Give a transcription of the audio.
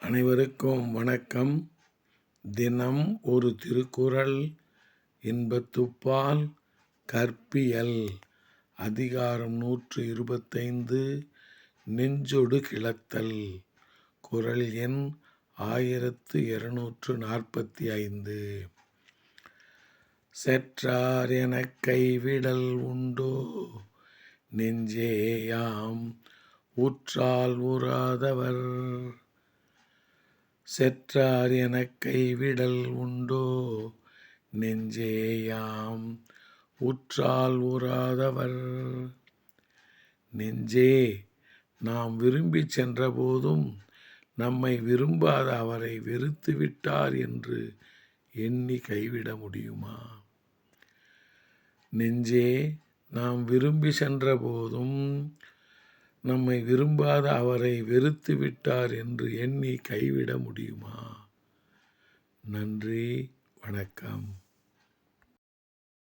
அனைவருக்கும் வணக்கம். தினம் ஒரு திருக்குறள் இன்பத்துப்பால் கற்பியல். அதிகாரம் நூற்று இருபத்தைந்து நெஞ்சொடு கிளத்தல். குரல் எண் ஆயிரத்து இருநூற்று நாற்பத்தி ஐந்து. செற்றார் எனக் கைவிடல் உண்டோ? நெஞ்சேயாம் உற்றால் உறாதவர். செற்றார் எனக் கைவிடல் உண்டோ? நெஞ்சேயாம் உற்றால் உறாதவர் நெஞ்சே நாம் விரும்பிச் சென்றபோதும் நம்மை விரும்பாத அவரை வெறுத்து விட்டார் என்று எண்ணி கைவிட முடியுமா? நெஞ்சே நாம் விரும்பி சென்றபோதும் நம்மை விரும்பாத அவரை வெறுத்து விட்டார் என்று எண்ணி கைவிட முடியுமா? நன்றி வணக்கம்.